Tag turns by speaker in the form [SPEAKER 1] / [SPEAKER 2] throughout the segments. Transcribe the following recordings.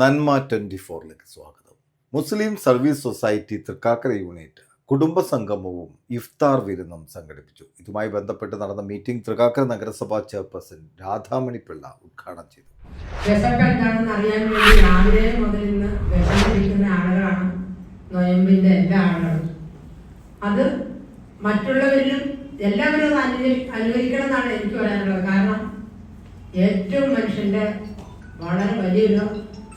[SPEAKER 1] നന്മ ട്വന്റി ഫോറിലേക്ക് സ്വാഗതം. Muslim service society Thrikkakara unit കുടുംബ സംഗമവും ഇഫ്താർ വിരുന്നും സംഘടിപ്പിച്ചു. ഇതുമായി ബന്ധപ്പെട്ട് നടന്ന മീറ്റിംഗ് തൃക്കാക്കര നഗരസഭാ ചെയർപേഴ്സൺ രാധാമണി പിള്ള ഉദ്ഘാടനം ചെയ്തു.
[SPEAKER 2] അറിയാൻ വേണ്ടി രാവിലെ മുതൽ ഇന്ന് വിശന്നിരിക്കുന്ന ആളുകളാണ് നൊയമ്പിന്റെ എല്ലാ ആളുകളും. അത് മറ്റുള്ളവരിലും എല്ലാവരും അത് അനുകരി അനുകരിക്കണം എന്നാണ് എനിക്ക് പറയാനുള്ളത്. കാരണം ഏറ്റവും മനുഷ്യന്റെ വളരെ വലിയൊരു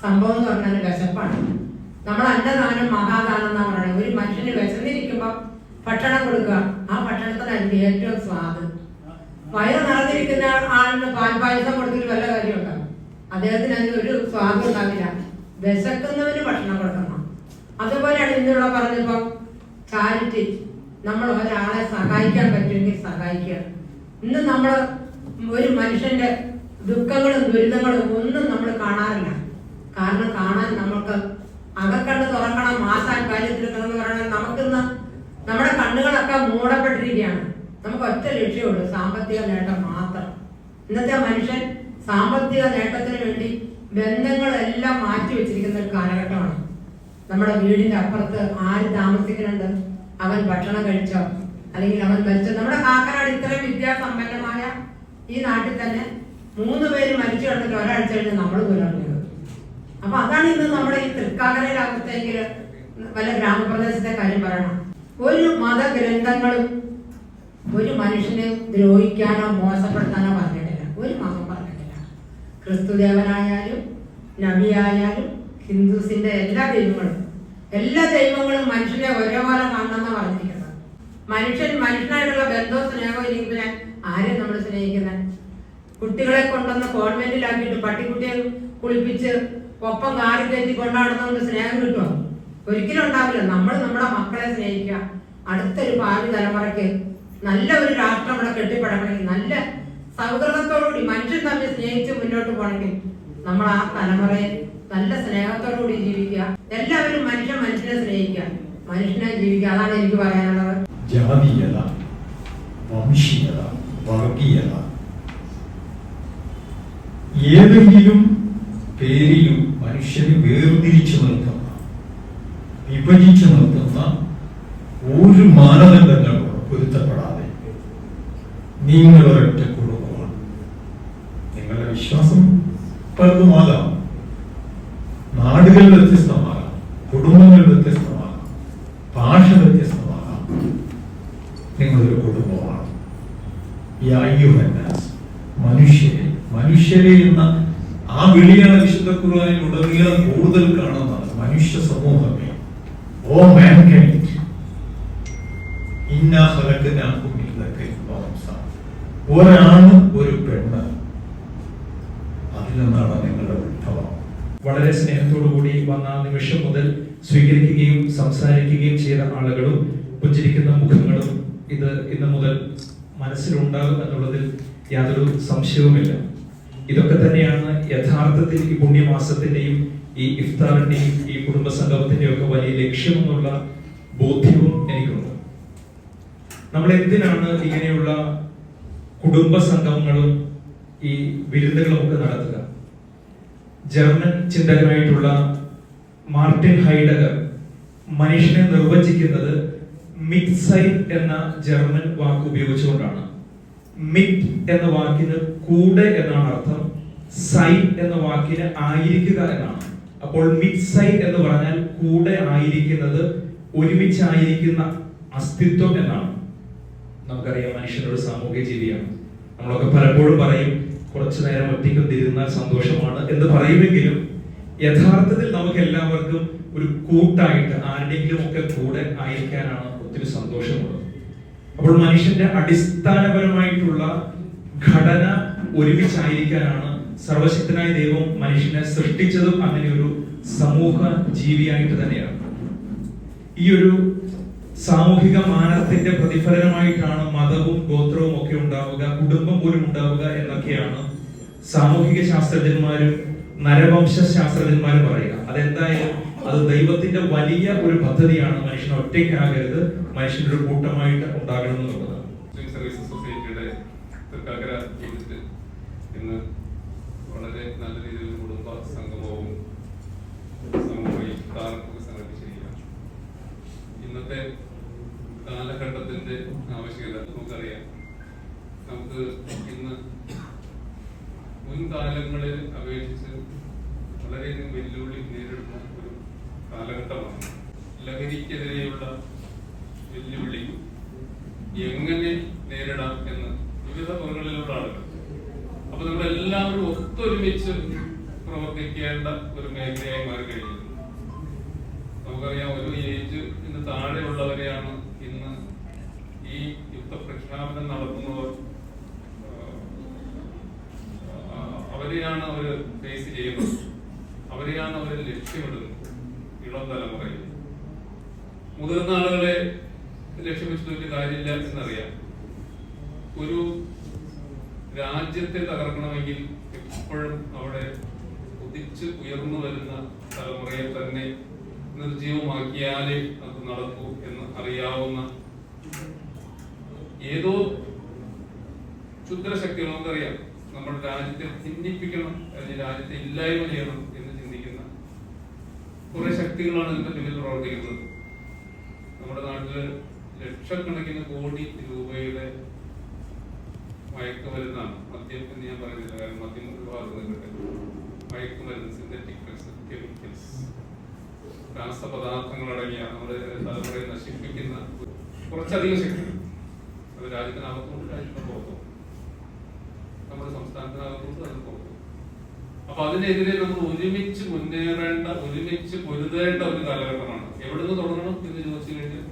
[SPEAKER 2] സംഭവം എന്ന് പറഞ്ഞാൽ വിശപ്പാണ്. നമ്മൾ അന്നദാനം മഹാദാനം എന്നാണ് പറയുന്നത്. ഒരു മനുഷ്യന് വിശന്നിരിക്കുമ്പോൾ ഭക്ഷണം കൊടുക്കുക. ആ ഭക്ഷണത്തിനായിരിക്കും ഏറ്റവും സ്വാദ്. വയറ് നിറഞ്ഞിരിക്കുന്ന ആളിന് പാൽപായസം കൊടുത്തിട്ട് വല്ല കാര്യമുണ്ടോ? അദ്ദേഹത്തിന് അതിന് ഒരു സ്വാദം ഉണ്ടാവില്ല. വിശക്കുന്നവന് ഭക്ഷണം കൊടുക്കണം. അതുപോലെയാണ് ഇന്നുള്ള പറഞ്ഞപ്പോൾ ചാരിറ്റി. നമ്മൾ ഒരാളെ സഹായിക്കാൻ പറ്റുമെങ്കിൽ സഹായിക്കുക. ഇന്ന് നമ്മൾ ഒരു മനുഷ്യന്റെ ദുഃഖങ്ങളും ദുരിതങ്ങളും ഒന്നും നമ്മൾ കാണാറില്ല. കാരണം കാണാൻ നമുക്ക് അകക്കണ്ണ് തുറക്കണം മാസാൻ കാര്യത്തിലെടുക്കണം എന്ന് പറയുന്നത് നമുക്കിന്ന് നമ്മുടെ കണ്ണുകളൊക്കെ മൂടപ്പെട്ടിരിക്കുകയാണ്. നമുക്ക് ഒറ്റ ലക്ഷ്യമുള്ളൂ സാമ്പത്തിക നേട്ടം മാത്രം. ഇന്നത്തെ മനുഷ്യൻ സാമ്പത്തിക നേട്ടത്തിന് വേണ്ടി ബന്ധങ്ങളെല്ലാം മാറ്റി വെച്ചിരിക്കുന്ന ഒരു കാലഘട്ടമാണ്. നമ്മുടെ വീടിന്റെ അപ്പുറത്ത് ആര് താമസിക്കുന്നുണ്ട്? അവൻ ഭക്ഷണം കഴിച്ചോ? അല്ലെങ്കിൽ അവൻ മരിച്ചോ? നമ്മുടെ കാക്കനാട് ഇത്രയും വിദ്യാസമ്പന്നമായ ഈ നാട്ടിൽ തന്നെ മൂന്ന് പേര് മരിച്ചു കിടന്നിട്ട് ഒരാഴ്ച കഴിഞ്ഞ് നമ്മൾ പുലർന്നത് അപ്പൊ അതാണ് ഇന്ന് നമ്മുടെ ഈ തൃക്കാക്കരയിലാകത്തെങ്കിൽ വല്ല ഗ്രാമപ്രദേശത്തെ കാര്യം പറയണം. ഒരു മതഗ്രന്ഥങ്ങളും ഒരു മനുഷ്യനെ ദ്രോഹിക്കാനോ മോശപ്പെടുത്താനോ പറഞ്ഞിട്ടില്ല. ഒരു മതം പറഞ്ഞിട്ടില്ല. ക്രിസ്തുദേവനായാലും നബിയായാലും ഹിന്ദുസിന്റെ എല്ലാ ദൈവങ്ങളും എല്ലാ ദൈവങ്ങളും മനുഷ്യനെ ഒരേപോലെ കാണണമെന്ന് പറഞ്ഞിരിക്കുന്നത്. മനുഷ്യൻ മനുഷ്യനായിട്ടുള്ള ബന്ധവും സ്നേഹവും ഇല്ലെങ്കിൽ പിന്നെ ആരെയും നമ്മൾ സ്നേഹിക്കുന്നത് കുട്ടികളെ കൊണ്ടുവന്ന് കോൺവെന്റിലാക്കിയിട്ട് പട്ടിക്കുട്ടിയെ കുളിപ്പിച്ച് ഒപ്പം കാറി കയറ്റി കൊണ്ടാടുന്നവർക്ക് സ്നേഹം കിട്ടുമോ? ഒരിക്കലും ഉണ്ടാവില്ല. നമ്മൾ നമ്മുടെ മക്കളെ സ്നേഹിക്കുക. അടുത്തൊരു ഭാവി തലമുറയ്ക്ക് നല്ല ഒരു രാഷ്ട്രം ഇവിടെ കെട്ടിപ്പടക്കണമെങ്കിൽ നല്ല സൗഹൃദത്തോടുകൂടി മനുഷ്യൻ തമ്മിൽ സ്നേഹിച്ച് മുന്നോട്ട് പോകണമെങ്കിൽ നമ്മൾ ആ തലമുറയെ നല്ല സ്നേഹത്തോടുകൂടി ജീവിക്കുക. എല്ലാവരും മനുഷ്യൻ മനുഷ്യനെ സ്നേഹിക്കുക. മനുഷ്യനെ ജീവിക്കുക. അതാണ് എനിക്ക് പറയാനുള്ളത്.
[SPEAKER 3] ജാതീയത വംശീയത വർഗീയത. ഏതെങ്കിലും പേരിലും മനുഷ്യനെ വേർതിരിച്ചു നിർത്തുന്ന വിഭജിച്ചു നിർത്തുന്ന ഒരു മാനദണ്ഡങ്ങളും പൊരുത്തപ്പെടാതെ നിങ്ങൾ ഒരൊറ്റ കുടുംബമാണ്. നിങ്ങളുടെ വിശ്വാസം പലതുമാകാം നാടുകൾ വ്യത്യസ്തമാകാം. കുടുംബങ്ങൾ വ്യത്യസ്തമാകാം. ഭാഷ വ്യത്യസ്തമാകാം. നിങ്ങളൊരു കുടുംബമാണ്. ഈ അയ്യുഹന്നാസ് മനുഷ്യരെ മനുഷ്യരെ എന്ന ആ വിളിയാണ് വിശുദ്ധ ഖുർആനിൽ ഉടനീളം കൂടുതൽ കാണുന്നത്. മനുഷ്യ സമൂഹമേ. ഓ മാൻ. ഒരാണ് ഒരു പെണ്ണ്. അതിൽ നിന്നാണ് നിങ്ങളുടെ ഉത്ഭവം?
[SPEAKER 4] വളരെ സ്നേഹത്തോടു കൂടി വന്ന നിമിഷം മുതൽ സ്വീകരിക്കുകയും സംസാരിക്കുകയും ചെയ്ത ആളുകളും പുഞ്ചിരിക്കുന്ന മുഖങ്ങളും ഇത് ഇന്ന് മുതൽ മനസ്സിലുണ്ടാകും എന്നുള്ളതിൽ യാതൊരു സംശയവുമില്ല. ഇതൊക്കെ തന്നെയാണ് യഥാർത്ഥത്തിൽ ഈ പുണ്യമാസത്തിന്റെയും ഈ ഇഫ്താറിന്റെയും ഈ കുടുംബ സംഗമത്തിന്റെയും ഒക്കെ വലിയ ലക്ഷ്യമെന്നുള്ള ബോധ്യവും എനിക്കുണ്ട്. നമ്മൾ എന്തിനാണ് ഇങ്ങനെയുള്ള കുടുംബ സംഗമങ്ങളും ഈ വിരുന്നുകളും ഒക്കെ നടത്തുക? ജർമ്മൻ ചിന്തകനായിട്ടുള്ള മാർട്ടിൻ ഹൈഡഗർ മനുഷ്യനെ നിർവചിക്കുന്നത് മിറ്റ്സൈറ്റ് എന്ന ജർമ്മൻ വാക്ക് ഉപയോഗിച്ചുകൊണ്ടാണ്. മിറ്റ് എന്ന വാക്കിന് കൂടെ എന്നാണ് അർത്ഥം. സൈറ്റ് എന്ന വാക്കിന് ആയിരിക്കുക എന്നാണ്. അപ്പോൾ മിറ്റ്സൈറ്റ് എന്ന് പറഞ്ഞാൽ കൂടെ ആയിരിക്കുന്നത് ഒരുമിച്ചായിരിക്കുന്ന അസ്തിത്വം എന്നാണ്. നമുക്കറിയാം മനുഷ്യനൊരു സാമൂഹ്യ ജീവിയാണ്. നമ്മളൊക്കെ പലപ്പോഴും പറയും കുറച്ചു നേരം ഒറ്റയ്ക്ക് ഒറ്റയ്ക്കൊന്നിരുന്നാൽ സന്തോഷമാണ് എന്ന് പറയുമെങ്കിലും യഥാർത്ഥത്തിൽ നമുക്ക് എല്ലാവർക്കും ഒരു കൂട്ടായിട്ട് ആരുടെങ്കിലും ഒക്കെ കൂടെ ആയിരിക്കാനാണ് ഒത്തിരി സന്തോഷമുള്ളത്. അപ്പോൾ മനുഷ്യന്റെ അടിസ്ഥാനപരമായിട്ടുള്ള ഘടന ഒരുമിച്ചായിരിക്കാനാണ് സർവശക്തനായ ദൈവം മനുഷ്യനെ സൃഷ്ടിച്ചതും അങ്ങനെ ഒരു സമൂഹ ജീവിയായിട്ട് തന്നെയാണ്. ഈ ഒരു സാമൂഹിക മാനത്തിന്റെ പ്രതിഫലനമായിട്ടാണ് മതവും ഗോത്രവും ഒക്കെ ഉണ്ടാവുക കുടുംബം പോലും ഉണ്ടാവുക എന്നൊക്കെയാണ് സാമൂഹിക ശാസ്ത്രജ്ഞന്മാരും നരവംശ ശാസ്ത്രജ്ഞന്മാരും പറയുക. അതെന്തായാലും അത് ദൈവത്തിന്റെ വലിയ ഒരു പദ്ധതിയാണ്. മനുഷ്യൻ ഒറ്റയ്ക്കാകരുത് മനുഷ്യന്റെ ഒരു കൂട്ടമായിട്ട് ഉണ്ടാകണം എന്നുള്ളതാണ്.
[SPEAKER 5] സർവീസ് സൊസൈറ്റിയുടെ ഇന്ന് വളരെ നല്ല രീതിയിൽ കുടുംബ സംഗമവും വളരെയധികം വെല്ലുവിളി നേരിടുന്ന ഒരു കാലഘട്ടമാണ്. ലഹരിക്കെതിരെയുള്ള വെല്ലുവിളി എങ്ങനെ നേരിടാം എന്ന് വിവിധ തുറകളിലുള്ള ആളുകൾ. അപ്പൊ നമ്മളെല്ലാവരും ഒത്തൊരുമിച്ച് പ്രവർത്തിക്കേണ്ട ഒരു മേഖലയായി മാറിക്കഴിഞ്ഞു. നമുക്കറിയാം ഒരു ഏജ് ഇന്ന് താഴെയുള്ളവരെയാണ് ഇന്ന് ഈ യുദ്ധ പ്രഖ്യാപനം നടത്തുന്നവർ ആ, അവരെയാണ് അവർ ഫേസ് ചെയ്യുന്നത്. അവരെയാണ് അവർ ലക്ഷ്യമിടുന്നത്. ഇളം തലമുറയിൽ. മുതിർന്ന ആളുകളെ ലക്ഷ്യം വെച്ചിട്ട് വലിയ കാര്യമില്ല എന്നറിയാം. ഒരു രാജ്യത്തെ തകർക്കണമെങ്കിൽ എപ്പോഴും അവിടെ ഉദിച്ച് ഉയർന്നു വരുന്ന തലമുറയെ തന്നെ നിർജീവമാക്കിയാലേ അത് നടക്കൂ എന്ന് അറിയാവുന്ന ഏതോ ക്ഷുദ്രശക്തികൾ നമുക്കറിയാം. നമ്മുടെ രാജ്യത്തെ ഭിന്നിപ്പിക്കണം അല്ലെങ്കിൽ രാജ്യത്തെ ഇല്ലായ്മ ചെയ്യണം എന്ന് ചിന്തിക്കുന്ന കുറെ ശക്തികളാണ് ഇതിന്റെ പിന്നിൽ പ്രവർത്തിക്കുന്നത്. നമ്മുടെ നാട്ടിൽ ലക്ഷക്കണക്കിന് കോടി രൂപയുടെ മയക്കുമരുന്നാണ് മദ്യം എന്ന് ഞാൻ പറയുന്നില്ല കാരണം മദ്യം ഒരുപാട് കിട്ടും മയക്കുമരുന്ന് സിന്തറ്റിക് കെമിക്കൽസ് രാസപദാർത്ഥങ്ങൾ അടങ്ങിയ നമ്മുടെ തലമുറയെ നശിപ്പിക്കുന്ന കുറച്ചധികം ശക്തി അത് രാജ്യത്തിന് നമ്മുടെ സംസ്ഥാനത്തിനകത്തുകൊണ്ട് അതിന് പുറത്തും അപ്പൊ അതിനെതിരെ നമ്മൾ ഒരുമിച്ച് മുന്നേറേണ്ട ഒരുമിച്ച് പൊരുതേണ്ട ഒരു കാലഘട്ടമാണ്. എവിടെ നിന്ന് തുടങ്ങണം എന്ന് ചോദിച്ചു കഴിഞ്ഞാൽ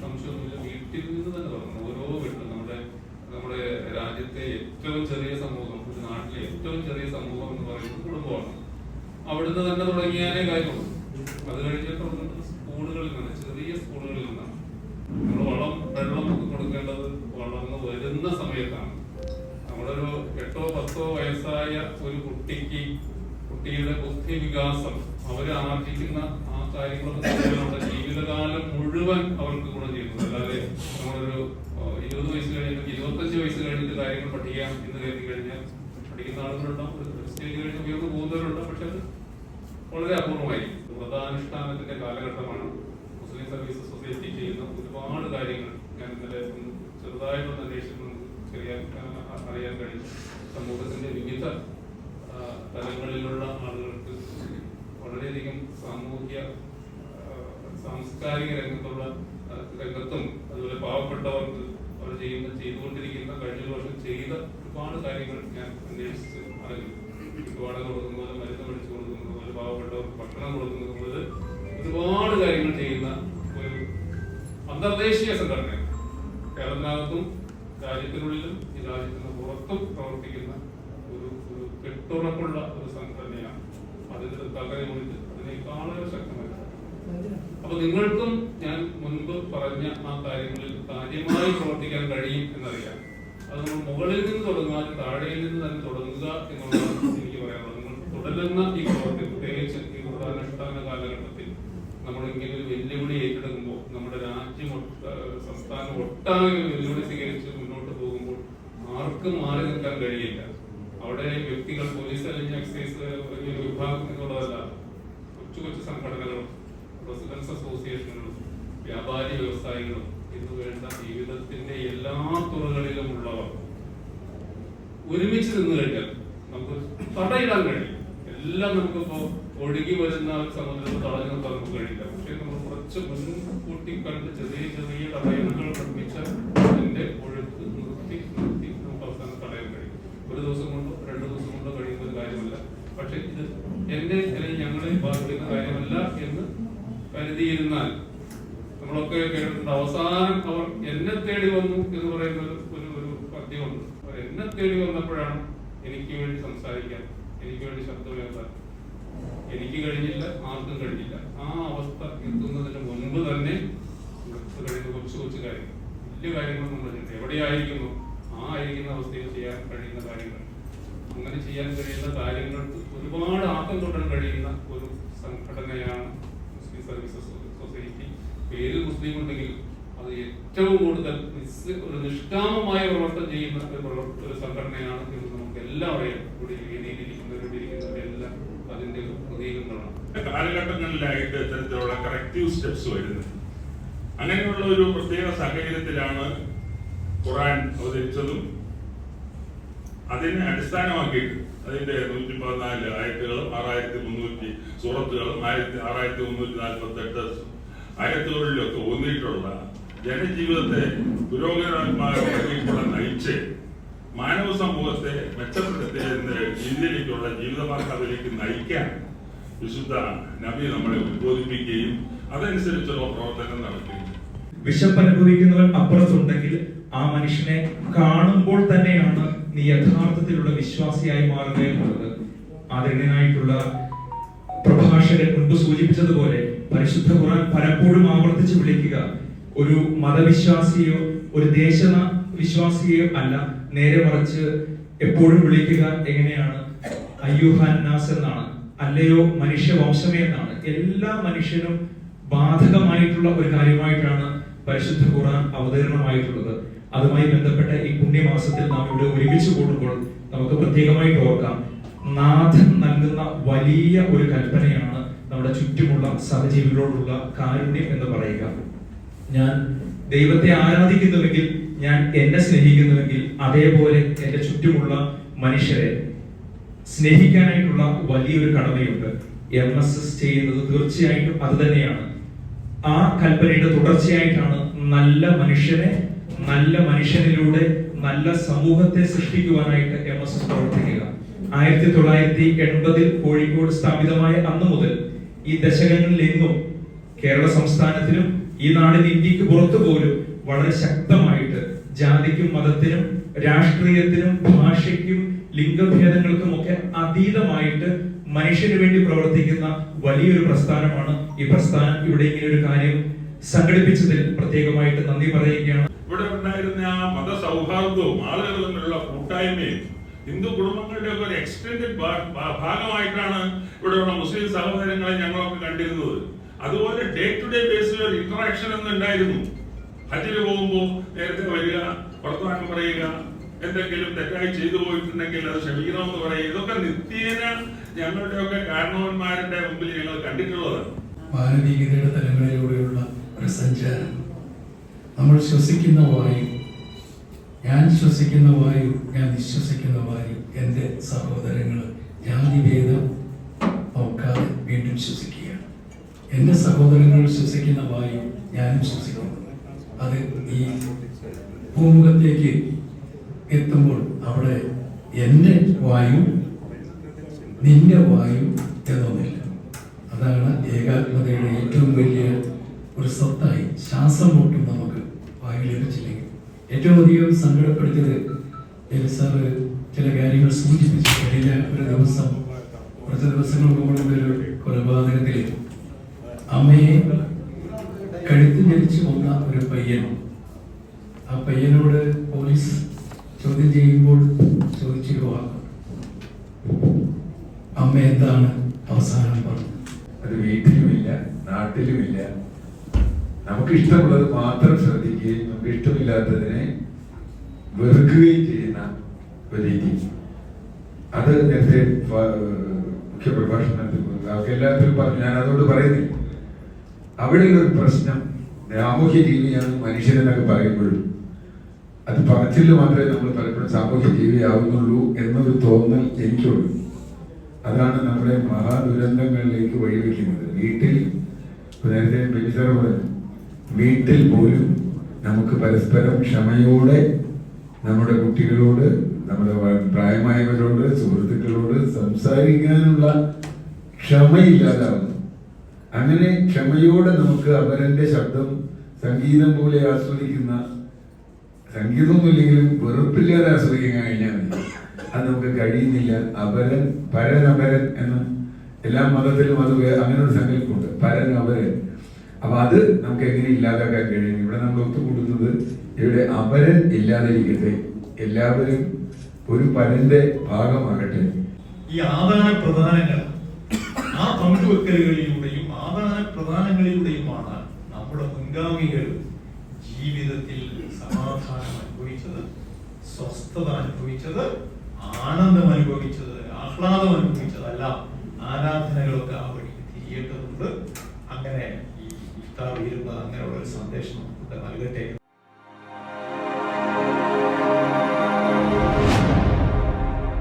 [SPEAKER 5] സംശയമൊന്നുമില്ല. വീട്ടിൽ നിന്ന് തന്നെ തുടങ്ങണം. ഓരോ വീട്ടിലും നമ്മുടെ നമ്മുടെ രാജ്യത്തെ ഏറ്റവും ചെറിയ സമൂഹം ഒരു നാട്ടിലെ ഏറ്റവും ചെറിയ സമൂഹം എന്ന് പറയുന്നത് കുടുംബമാണ്. അവിടുന്ന് തന്നെ തുടങ്ങിയാലേ കാര്യമുള്ളൂ. അത് തുടങ്ങുന്നത് സ്കൂളുകളിൽ നിന്ന് ചെറിയ സ്കൂളുകളിൽ നിന്നാണ് നമ്മൾ വളം വെള്ളം കൊടുക്കേണ്ടത് വളർന്ന് വരുന്ന സമയത്താണ്. നമ്മളൊരു എട്ടോ പത്തോ വയസ്സായ ഒരു കുട്ടിക്ക് കുട്ടിയുടെ ബുദ്ധി വികാസം അവർ ആർജിക്കുന്ന ആ കാര്യങ്ങളൊക്കെ ജീവിതകാലം മുഴുവൻ അവർക്ക് ഗുണം ചെയ്യുന്നു അല്ലാതെ നമ്മളൊരു ഇരുപത് വയസ്സ് കഴിഞ്ഞിട്ട് ഇരുപത്തഞ്ച് വയസ്സ് കഴിഞ്ഞിട്ട് കാര്യങ്ങൾ പഠിക്കാം എന്ന് കരുതി കഴിഞ്ഞാൽ പഠിക്കുന്ന ആളുകളുണ്ടാവും. സ്റ്റേജ് കഴിഞ്ഞ് ഉയർന്നു പോകുന്നവരുണ്ട് പക്ഷെ അത് വളരെ അപൂർവമായിരിക്കും. വ്രതാനുഷ്ഠാനത്തിന്റെ കാലഘട്ടമാണ് മുസ്ലിം സർവീസ് സൊസൈറ്റി ചെയ്യുന്ന ഒരുപാട് കാര്യങ്ങൾ ഞാൻ ഇന്നലെ ചെറുതായിട്ടുള്ള അന്വേഷിച്ചു ചെറിയ അറിയാൻ കഴിയും സമൂഹത്തിന്റെ വിവിധ തലങ്ങളിലുള്ള ആളുകൾക്ക് വളരെയധികം സാമൂഹ്യ സാംസ്കാരിക രംഗത്തുള്ള രംഗത്തും അതുപോലെ പാവപ്പെട്ടവർക്ക് അവർ ചെയ്യുന്ന ചെയ്തുകൊണ്ടിരിക്കുന്ന കഴിഞ്ഞ വർഷം ചെയ്ത ഒരുപാട് കാര്യങ്ങൾ ഞാൻ അന്വേഷിച്ച് അറിഞ്ഞു. വാടക കൊടുക്കുന്നത് മരുന്ന് പഠിച്ചു കൊടുക്കുന്നത് പോലെ പാവപ്പെട്ടവർക്ക് ഭക്ഷണം കൊടുക്കുന്നത് ഒരുപാട് കാര്യങ്ങൾ ചെയ്യുന്ന ഒരു അന്തർദേശീയ സംഘടനയാണ്. കേരളത്തിനകത്തും രാജ്യത്തിനുള്ളിലും ഈ രാജ്യത്തിന് പുറത്തും പ്രവർത്തിക്കുന്ന ഒരു ഒരു കെട്ടുറപ്പുള്ള ഒരു സംഘടനയാണ്. അതിന്റെ തകരെ യൂണിറ്റ് അതിനേക്കാളേറെ ശക്തമായിട്ട്. അപ്പൊ നിങ്ങൾക്കും ഞാൻ മുൻപ് പറഞ്ഞ ആ കാര്യങ്ങളിൽ കാര്യമായി പ്രവർത്തിക്കാൻ കഴിയും എന്നറിയാം. അത് നമ്മൾ മുകളിൽ നിന്ന് തുടങ്ങാതെ താഴെയിൽ നിന്ന് തന്നെ തുടങ്ങുക എന്നുള്ളതാണ് എനിക്ക് പറയാനുള്ളത്. നിങ്ങൾ തുടരുന്ന ഈ പ്രവർത്തി പ്രത്യേകിച്ച് ഈ വ്രതാനുഷ്ഠാന കാലഘട്ടത്തിൽ നമ്മൾ ഇങ്ങനെ ഒരു വെല്ലുവിളി ഏറ്റെടുക്കുമ്പോൾ നമ്മുടെ രാജ്യം സംസ്ഥാനം ഒട്ടാകെ വെല്ലുവിളി സ്വീകരിച്ച് മുന്നോട്ട് പോകുമ്പോൾ ആർക്കും മാറി നിൽക്കാൻ കഴിയില്ല. അവിടെ വ്യക്തികൾ പോലീസ് അല്ലെങ്കിൽ എക്സൈസ് ഒരു വിഭാഗം എന്നുള്ളതല്ല കൊച്ചു കൊച്ചു സംഘടനകളും റെസിഡൻസ് അസോസിയേഷനുകളും വ്യാപാരി വ്യവസായികളും ഇന്ന് വേണ്ട ജീവിതത്തിന്റെ എല്ലാ തുറകളിലും ഉള്ളവർ ഒരുമിച്ച് നിന്ന് കഴിഞ്ഞാൽ നമുക്ക് തടയിടാൻ കഴിയും. എല്ലാം നമുക്കിപ്പോ ഒഴുകി വരുന്ന സമുദ്രത്തിൽ തടഞ്ഞു നിർത്താൻ നമുക്ക് കഴിയില്ല. പക്ഷെ നമ്മൾ കുറച്ച് മുൻകൂട്ടി കണ്ട് ചെറിയ ചെറിയ തടയണകൾ നിർമ്മിച്ച അതിന്റെ ഒഴുക്ക് നിർത്തി നിർത്തി നമുക്ക് അവസാനം തടയാൻ കഴിയും ഒരു ദിവസം കൊണ്ടോ രണ്ട് ദിവസം കൊണ്ടോ കഴിയുന്ന ഒരു കാര്യമല്ല. പക്ഷെ ഇത് എന്റെ അല്ലെങ്കിൽ ഞങ്ങളെ ബാധിക്കുന്ന കാര്യമല്ല എന്ന് കരുതിയിരുന്നാൽ നമ്മളൊക്കെ കേട്ടിട്ടുണ്ട്. അവസാനം അവർ എന്നെ തേടി വന്നു എന്ന് പറയുന്ന ഒരു ഒരു പദ്യമുണ്ട്. അവർ എന്നെ തേടി വന്നപ്പോഴാണ് എനിക്ക് വേണ്ടി സംസാരിക്കാൻ എനിക്ക് വേണ്ടി ശബ്ദമുയർത്താൻ എനിക്ക് കഴിഞ്ഞില്ല ആർക്കും കഴിഞ്ഞില്ല. ആ അവസ്ഥ എത്തുന്നതിന് മുൻപ് തന്നെ കഴിയുന്ന കൊച്ചു കാര്യങ്ങൾ വലിയ കാര്യങ്ങൾ നമ്മൾ എവിടെയായിരിക്കുന്നു? ആ ആയിരിക്കുന്ന അവസ്ഥയിൽ ചെയ്യാൻ കഴിയുന്ന കാര്യങ്ങൾ. അങ്ങനെ ചെയ്യാൻ കഴിയുന്ന കാര്യങ്ങൾക്ക് ഒരുപാട് ആക്കം തൊട്ടാൻ കഴിയുന്ന ഒരു സംഘടനയാണ് മുസ്ലിം സർവീസസ് സൊസൈറ്റി. പേര് മുസ്ലിം ഉണ്ടെങ്കിൽ അത് ഏറ്റവും കൂടുതൽ ഒരു നിഷ്കാമമായ പ്രവർത്തനം ചെയ്യുന്ന ഒരു സംഘടനയാണ് എന്ന് നമുക്ക് എല്ലാം അറിയാം ഇവിടെ ഇരിക്കുന്നവരെല്ലാം അതിന്റെ ഒരു പ്രതീകങ്ങളാണ്
[SPEAKER 6] കാലഘട്ടങ്ങളിലായിട്ട് ഇത്തരത്തിലുള്ള കറക്റ്റീവ് സ്റ്റെപ്സ് വരുന്നത്. അങ്ങനെയുള്ള ഒരു പ്രത്യേക സാഹചര്യത്തിലാണ് ഖുറാൻ അവതരിച്ചതും അതിനെ അടിസ്ഥാനമാക്കിയിട്ട് അതിന്റെ നൂറ്റി പതിനാല് ആയത്തുകളും ആറായിരത്തി മുന്നൂറ്റി സൂറത്തുകളും ആയിരത്തി ആറായിരത്തി മുന്നൂറ്റി നാൽപ്പത്തി എട്ട് ആയത്തുകളിലൊക്കെ ഊന്നിയിട്ടുള്ള ജനജീവിതത്തെ പുരോഗമനമാകൂടെ നയിച്ച് മാനവ സമൂഹത്തെ മെച്ചപ്പെടുത്തുന്ന രീതിയിലേക്കുള്ള ജീവിതമാർഗത്തിലേക്ക് നയിക്കാൻ വിശുദ്ധ നബി നമ്മളെ ഉദ്ബോധിപ്പിക്കുകയും അതനുസരിച്ചുള്ള പ്രവർത്തനം നടത്തുകയും
[SPEAKER 4] വിശപ്പ് അനുഭവിക്കുന്നവൻ അപ്പുറത്തുണ്ടെങ്കിൽ ആ മനുഷ്യനെ കാണുമ്പോൾ തന്നെയാണ് നീ യഥാർത്ഥത്തിലുള്ള വിശ്വാസിയായി മാറുക ആദരണീയനായിട്ടുള്ള പ്രഭാഷകൻ മുൻപ് സൂചിപ്പിച്ചതുപോലെ പരിശുദ്ധ ഖുർആൻ പലപ്പോഴും ആവർത്തിച്ച് വിളിക്കുക. ഒരു മതവിശ്വാസിയോ ഒരു ദേശ വിശ്വാസിയോ അല്ല നേരെ മറിച്ച് എപ്പോഴും വിളിക്കുക എങ്ങനെയാണ്? അയ്യുഹാന്നാസ് എന്നാണ്. അല്ലയോ മനുഷ്യവംശമേ എന്നാണ്. എല്ലാ മനുഷ്യനും ബാധകമായിട്ടുള്ള ഒരു കാര്യമായിട്ടാണ് പരിശുദ്ധ ഖുർആൻ അവതരണമായിട്ടുള്ളത്. അതുമായി ബന്ധപ്പെട്ട ഈ പുണ്യമാസത്തിൽ നാം ഇവിടെ ഒരുമിച്ച് കൂടുമ്പോൾ നമുക്ക് പ്രത്യേകമായിട്ട് ഓർക്കാം. നാഥൻ നൽകുന്ന വലിയ ഒരു കൽപ്പനയാണ് നമ്മുടെ ചുറ്റുമുള്ള സഹജീവികളോടുള്ള കാരുണ്യം എന്ന് പറയുക. ഞാൻ ദൈവത്തെ ആരാധിക്കുന്നുവെങ്കിൽ ഞാൻ എന്നെ സ്നേഹിക്കുന്നുവെങ്കിൽ അതേപോലെ എന്റെ ചുറ്റുമുള്ള മനുഷ്യരെ സ്നേഹിക്കാനായിട്ടുള്ള വലിയൊരു കടമയുണ്ട്. എം എസ് എസ് ചെയ്യുന്നത് തീർച്ചയായിട്ടും അത് തന്നെയാണ്. ആ കൽപ്പനയുടെ തുടർച്ചയായിട്ടാണ് നല്ല മനുഷ്യനെ നല്ല മനുഷ്യനിലൂടെ നല്ല സമൂഹത്തെ സൃഷ്ടിക്കുവാനായിട്ട് എം എസ് എസ് പ്രവർത്തിക്കുക. ആയിരത്തി തൊള്ളായിരത്തി എൺപതിൽ കോഴിക്കോട് സ്ഥാപിതമായ അന്ന് മുതൽ ഈ ദശകങ്ങളിൽ എന്നും കേരള സംസ്ഥാനത്തിനും ഈ നാടിന് ഇന്ത്യയ്ക്ക് പുറത്തു പോലും വളരെ ശക്തമായിട്ട് ജാതിക്കും മതത്തിനും രാഷ്ട്രീയത്തിനും ഭാഷയ്ക്കും ലിംഗഭേദങ്ങൾക്കും ഒക്കെ അതീതമായിട്ട് മനുഷ്യന് വേണ്ടി പ്രവർത്തിക്കുന്ന വലിയൊരു പ്രസ്ഥാനമാണ് ഈ പ്രസ്ഥാനം. ഇവിടെ ഇങ്ങനെ ഒരു കാര്യം സംഘടിപ്പിച്ചതിൽ പ്രത്യേകമായിട്ട് നന്ദി പറയുകയാണ്.
[SPEAKER 6] ഇവിടെ ഉണ്ടായിരുന്ന ആ മതസൗഹാർദ്ദവും ആളുകൾ തമ്മിലുള്ള കൂട്ടായ്മയും ഹിന്ദു കുടുംബങ്ങളുടെ ഒക്കെ ഒരു എക്സ്റ്റൻഡഡ് ഭാഗമായിട്ടാണ് ഇവിടെയുള്ള മുസ്ലിം സഹോദരങ്ങളെ ഞങ്ങളൊക്കെ കണ്ടിരുന്നത്. അതുപോലെ ഡേ ടു ഡേ ബേസിൽ ഒരു ഇന്ററാക്ഷൻ ഒന്നും ഉണ്ടായിരുന്നു ഹജ്ജിന് പോകുമ്പോൾ നേരത്തെ വരിക വർത്തമാനം പറയുക എന്തെങ്കിലും തെറ്റായി ചെയ്തു പോയിട്ടുണ്ടെങ്കിൽ അത് ക്ഷമിക്കണമെന്ന് പറയുക. ഇതൊക്കെ നിത്യേന ഞങ്ങളുടെയൊക്കെ കാരണവന്മാരുടെ മുമ്പിൽ ഞങ്ങൾ കണ്ടിട്ടുള്ളതാണ്.
[SPEAKER 7] മാനവികതയുടെ തലങ്ങളിലൂടെയുള്ള ഒരു സഞ്ചാരം. നമ്മൾ ശ്വസിക്കുന്ന വായു ഞാൻ ശ്വസിക്കുന്ന വായു ഞാൻ വിശ്വസിക്കുന്ന വായു എന്റെ സഹോദരങ്ങൾ ജാതിഭേദം നോക്കാതെ വീണ്ടും ശ്വസിക്കുകയാണ്. എന്റെ സഹോദരങ്ങൾ ശ്വസിക്കുന്ന വായു ഞാനും ശ്വസിക്കുന്നു. അത് ഈ ഭൂമുഖത്തേക്ക് എത്തുമ്പോൾ അവിടെ എന്റെ വായു നിന്റെ വായു എന്നൊന്നില്ല. അതാണ് ഏകാത്മതയുടെ ഏറ്റവും വലിയ ഒരു സ്വത്തായി ശ്വാസം മുട്ടും നമുക്ക് വായു ലഭിച്ചില്ലെങ്കിൽ ഏറ്റവും അധികം സങ്കടപ്പെടുത്തിയത് സാറ് ചില കാര്യങ്ങൾ സൂചിപ്പിച്ചു. കഴിഞ്ഞ ഒരു ദിവസം കുറച്ച് ദിവസങ്ങൾക്ക് മുമ്പ് കൊലപാതകത്തിൽ അമ്മയെ കഴുത്ത് ജനിച്ചു കൊന്ന ഒരു പയ്യൻ. ആ പയ്യനോട് പോലീസ് ചോദ്യം ചെയ്യുമ്പോൾ ചോദിച്ചൊരു വാക്ക് അമ്മ എന്താണ് അവസാനം പറഞ്ഞത്?
[SPEAKER 8] അത് വീട്ടിലുമില്ല നാട്ടിലുമില്ല. നമുക്ക് ഇഷ്ടമുള്ളത് മാത്രം ശ്രദ്ധിക്കുകയും നമുക്ക് ഇഷ്ടമില്ലാത്തതിനെ വെറുക്കുകയും ചെയ്യുന്ന ഒരു രീതി. അത് നേരത്തെ മുഖ്യ പ്രഭാഷണത്തിൽ എല്ലാത്തിലും പറഞ്ഞു ഞാൻ അതുകൊണ്ട് പറയുന്നില്ല. അവിടെ ഒരു പ്രശ്നം സാമൂഹ്യ ജീവിയാണ് മനുഷ്യനെന്നൊക്കെ പറയുമ്പോഴും അത് പറച്ചിൽ മാത്രമേ നമ്മൾ പലപ്പോഴും സാമൂഹ്യ ജീവിയാവുന്നുള്ളൂ എന്നൊരു തോന്നൽ എനിക്കുള്ളൂ അതാണ് നമ്മുടെ മഹാദുരന്തങ്ങളിലേക്ക് വഴിവെക്കുന്നത്. വീട്ടിൽ നേരത്തെ ബെനിസർ പറഞ്ഞു വീട്ടിൽ പോലും നമുക്ക് പരസ്പരം ക്ഷമയോടെ നമ്മുടെ കുട്ടികളോട് നമ്മുടെ പ്രായമായവരോട് സുഹൃത്തുക്കളോട് സംസാരിക്കാനുള്ള ക്ഷമയില്ലാതാവുന്നു. അങ്ങനെ ക്ഷമയോടെ നമുക്ക് അവരന്റെ ശബ്ദം സംഗീതം പോലെ ആസ്വദിക്കുന്ന സംഗീതമൊന്നുമില്ലെങ്കിലും വെറുപ്പില്ലാതെ ആസ്വദിക്കാൻ കഴിഞ്ഞാൽ അത് നമുക്ക് കഴിയുന്നില്ല. അപരൻ പരനപരൻ എന്ന എല്ലാ മതത്തിലും അത് അങ്ങനെ ഒരു സങ്കല്പമുണ്ട്. പരൻ അപരൻ അപ്പൊ അത് നമുക്ക് എങ്ങനെ ഇല്ലാതാക്കാൻ കഴിയും ഇവിടെ നമ്മൾ ഒത്തുകൂടുന്നത് ഇവിടെ അപരൻ ഇല്ലാതിരിക്കട്ടെ. എല്ലാവരും ഒരു പരന്റെ ഭാഗമാകട്ടെ.
[SPEAKER 3] ഈ ആദാന പ്രധാനങ്ങൾ ആ പങ്കുവെക്കലുകളിലൂടെയും ആദാന പ്രധാനങ്ങളിലൂടെയുമാണ് നമ്മുടെ മുൻഗാമികൾ ജീവിതത്തിൽ സമാധാനം അനുഭവിച്ചത് സ്വസ്ഥത അനുഭവിച്ചത് ആനന്ദം അനുഭവിച്ചത് ആഹ്ലാദം അനുഭവിച്ചതല്ല ആരാധനകളൊക്കെ